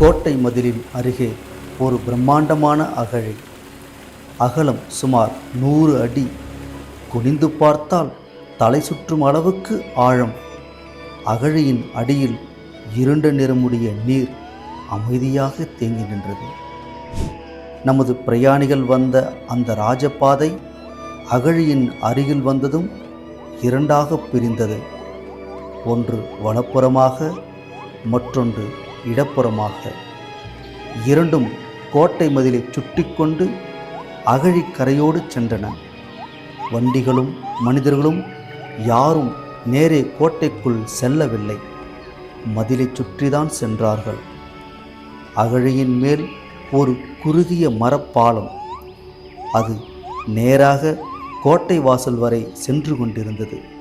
கோட்டை மதிலின் அருகே ஒரு பிரம்மாண்டமான அகழி. அகலம் சுமார் நூறு அடி. குனிந்து பார்த்தால் தலை சுற்றும் அளவுக்கு ஆழம். அகழியின் அடியில் இருண்ட நிறமுடைய நீர் அமைதியாக தேங்கி நின்றது. நமது பிரயாணிகள் வந்த அந்த ராஜபாதை அகழியின் அருகில் வந்ததும் இரண்டாக பிரிந்தது. ஒன்று வலப்புறமாக மற்றொன்று இடப்புறமாக. இரண்டும் கோட்டை மதிலை சுட்டிக்கொண்டு அகழிக் கரையோடு சென்றன. வண்டிகளும் மனிதர்களும் யாரும் நேரே கோட்டைக்குள் செல்லவில்லை. மதிலை சுற்றிதான் சென்றார்கள். அகழியின் மேல் ஒரு குறுகிய மரப்பாலம். அது நேராக கோட்டை வாசல் வரை சென்று கொண்டிருந்தது.